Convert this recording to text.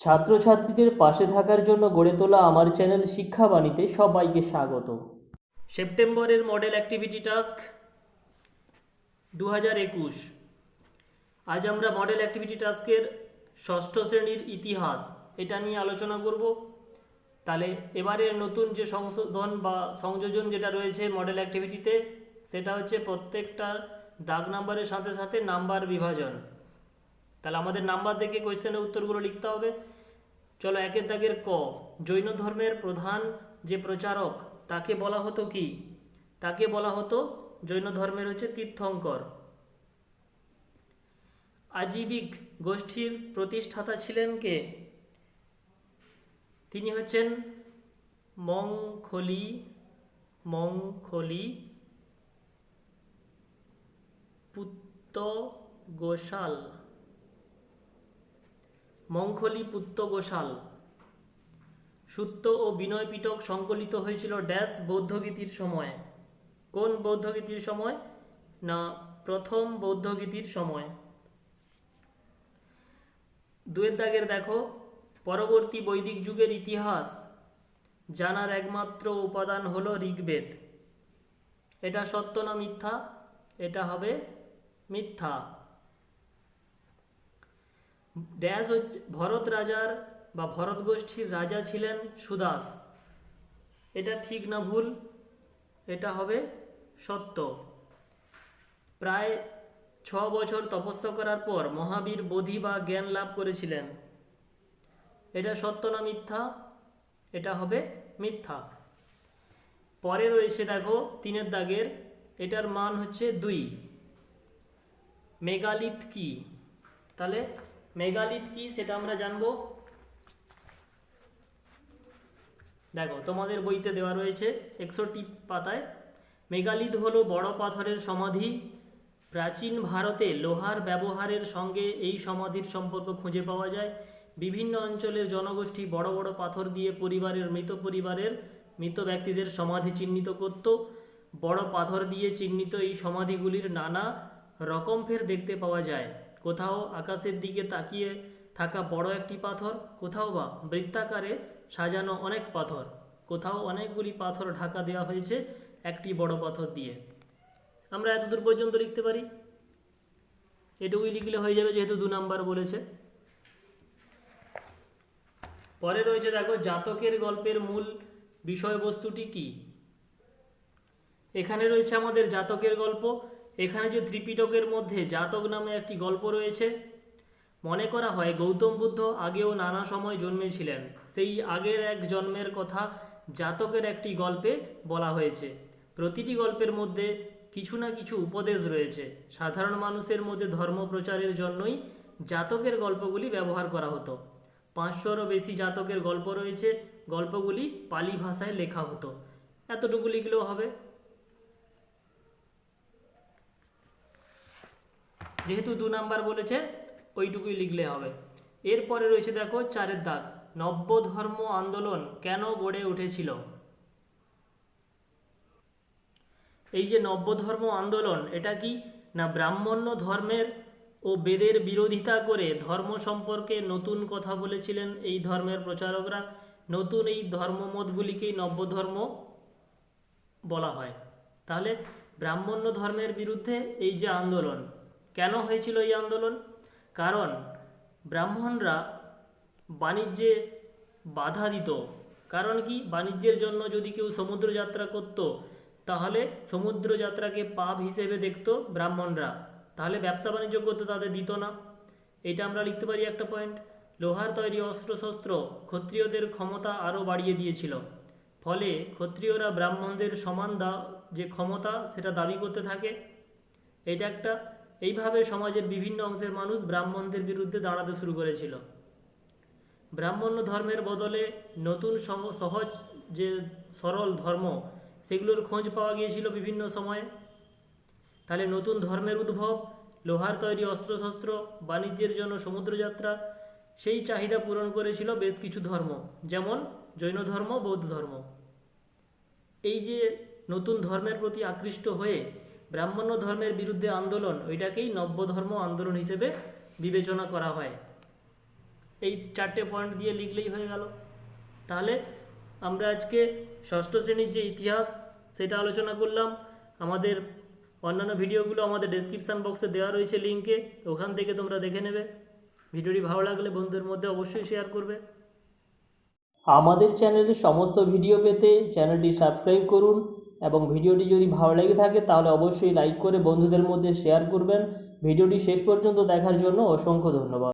ছাত্রছাত্রীদের পাশে থাকার জন্য গড়ে তোলা আমার চ্যানেল শিক্ষাবাণীতে সবাইকে স্বাগত। সেপ্টেম্বরের মডেল অ্যাক্টিভিটি টাস্ক দু একুশ। আজ আমরা মডেল অ্যাক্টিভিটি টাস্কের ষষ্ঠ শ্রেণির ইতিহাস এটা নিয়ে আলোচনা করব। তাহলে এবারের নতুন যে সংশোধন বা সংযোজন যেটা রয়েছে মডেল অ্যাক্টিভিটিতে, সেটা হচ্ছে প্রত্যেকটা দাগ নাম্বারের সাথে সাথে নাম্বার বিভাজন। তাহলে আমাদের নাম্বার দেখে কোয়েশ্চেনের উত্তরগুলো লিখতে হবে। চলো একের দাগের ক, জৈন ধর্মের প্রধান যে প্রচারক, তাকে বলা হতো কি? তাকে বলা হতো জৈন ধর্মের হচ্ছে তীর্থঙ্কর। আজীবিক গোষ্ঠীর প্রতিষ্ঠাতা ছিলেন কে? তিনি হচ্ছেন মংখলি মংখলি পুত্ত গোশাল মংখলি পুত্ত গোশাল সুত্ত ও বিনয় পিটক সংকলিত হয়েছিল ড্যাশ বৌদ্ধগীতির সময়। কোন বৌদ্ধগীতির সময়? না, প্রথম বৌদ্ধগীতির সময়। দুয়ের দাগের দেখো, পরবর্তী বৈদিক যুগের ইতিহাস। জানার একমাত্র উপাদান হল ঋগ্বেদ। এটা সত্য না মিথ্যা? এটা হবে মিথ্যা। ড্যাশ ভরত রাজার বা ভরত গোষ্ঠীর রাজা ছিলেন সুদাস। এটা ঠিক না ভুল? এটা হবে সত্য। প্রায় ছ বছর তপস্যা করার পর মহাবীর বোধি বা জ্ঞান লাভ করেছিলেন। এটা সত্য না মিথ্যা? এটা হবে মিথ্যা। পরে রয়েছে দেখো তিনের দাগের। এটার মান হচ্ছে দুই। মেগালিথ কি? তাহলে মেগালিথ কি সেটা আমরা জানব? দেখো, তোমাদের বইতে দেওয়া রয়েছে একষট্টি পাতায়, মেগালিথ হলো বড় পাথরের সমাধি। প্রাচীন ভারতে লোহার ব্যবহারের সঙ্গে এই সমাধির সম্পর্ক খুঁজে পাওয়া যায়। বিভিন্ন অঞ্চলের জনগোষ্ঠী বড় বড় পাথর দিয়ে পরিবারের, মৃত পরিবারের, মৃত ব্যক্তিদের সমাধি চিহ্নিত করত। বড় পাথর দিয়ে চিহ্নিত এই সমাধিগুলির নানা রকম ফের দেখতে পাওয়া যায়। কোথাও আকাশের দিকে তাকিয়ে থাকা বড় একটি পাথর, কোথাও বা বৃত্তাকারে সাজানো অনেক পাথর, কোথাও অনেকগুলি পাথর ঢাকা দেওয়া হয়েছে একটি বড় পাথর দিয়ে। আমরা এতদূর পর্যন্ত লিখতে পারি? এটুকুই লিখলে হয়ে যাবে যেহেতু দু নাম্বার বলেছে। পরে রয়েছে দেখো, জাতকের গল্পের মূল বিষয়বস্তুটি কি? এখানে রয়েছে আমাদের জাতকের গল্প এখানে যে ত্রিপিটকের মধ্যে জাতক নামে একটি গল্প রয়েছে। মনে করা হয় গৌতম বুদ্ধ আগেও নানা সময় জন্মেছিলেন। সেই আগের এক জন্মের কথা জাতকের একটি গল্পে বলা হয়েছে। প্রতিটি গল্পের মধ্যে কিছু না কিছু উপদেশ রয়েছে। সাধারণ মানুষের মধ্যে ধর্ম প্রচারের জন্যই জাতকের গল্পগুলি ব্যবহার করা হতো। পাঁচশোরও বেশি জাতকের গল্প রয়েছে। গল্পগুলি পালি ভাষায় লেখা হতো। এতটুকু লিখলেও হবে। যেহেতু দু নাম্বার বলেছে, ওইটুকুই লিখলে হবে। এরপরে রয়েছে দেখো চারের দাগ। নব্য ধর্ম আন্দোলন কেন গড়ে উঠেছিল? এই যে নব্য ধর্ম আন্দোলন, এটা কি না ব্রাহ্মণ্য ধর্মের ও বেদের বিরোধিতা করে ধর্ম সম্পর্কে নতুন কথা বলেছিলেন এই ধর্মের প্রচারকরা? নতুন এই ধর্মমতগুলিকেই নব্য ধর্ম বলা হয়। তাহলে ব্রাহ্মণ্য ধর্মের বিরুদ্ধে এই যে আন্দোলন কেন হয়েছিল এই আন্দোলন? কারণ ব্রাহ্মণরা বাণিজ্যে বাধা দিত। কারণ কি? বাণিজ্যের জন্য যদি কেউ সমুদ্র যাত্রা করত, তাহলে সমুদ্র যাত্রাকে পাপ হিসেবে দেখত ব্রাহ্মণরা। তাহলে ব্যবসা বাণিজ্য করতে তাদের দিত না। এটা আমরা লিখতে পারি একটা পয়েন্ট। লোহার তৈরি অস্ত্রশস্ত্র ক্ষত্রিয়দের ক্ষমতা আরও বাড়িয়ে দিয়েছিল। ফলে ক্ষত্রিয়রা ব্রাহ্মণদের সমান দা, যে ক্ষমতা, সেটা দাবি করতে থাকে। এটা একটা। এইভাবে সমাজের বিভিন্ন অংশের মানুষ ব্রাহ্মণদের বিরুদ্ধে দাঁড়াতে শুরু করেছিল। ব্রাহ্মণ্য ধর্মের বদলে নতুন সহ- সহজ যে সরল ধর্ম, সেগুলোর খোঁজ পাওয়া গিয়েছিল বিভিন্ন সময়ে। তাহলে নতুন ধর্মের উদ্ভব, লোহার তৈরি অস্ত্রশস্ত্র, বাণিজ্যের জন্য সমুদ্রযাত্রা, সেই চাহিদা পূরণ করেছিল বেশ কিছু ধর্ম, যেমন জৈন ধর্ম, বৌদ্ধ ধর্ম। এই যে নতুন ধর্মের প্রতি আকৃষ্ট হয়ে ব্রাহ্মণ্য ধর্মের বিরুদ্ধে আন্দোলন, ওইটাকেই নব্য ধর্ম আন্দোলন হিসেবে বিবেচনা করা হয়। এই চারটে পয়েন্ট দিয়ে লিখলেই হয়ে গেল। তাহলে আমরা আজকে ষষ্ঠ শ্রেণির যে ইতিহাস, সেটা আলোচনা করলাম। আমাদের অন্যান্য ভিডিওগুলো আমাদের ডেসক্রিপশান বক্সে দেওয়া রয়েছে লিঙ্কে ওখান থেকে তোমরা দেখে নেবে। ভিডিওটি ভালো লাগলে বন্ধুদের মধ্যে অবশ্যই শেয়ার করবে। আমাদের চ্যানেলের সমস্ত ভিডিও পেতে চ্যানেলটি সাবস্ক্রাইব করুন। এবং ভিডিওটি যদি ভালো লেগে থাকে তাহলে অবশ্যই লাইক করে বন্ধুদের মধ্যে শেয়ার করবেন। ভিডিওটি শেষ পর্যন্ত দেখার জন্য অসংখ্য ধন্যবাদ।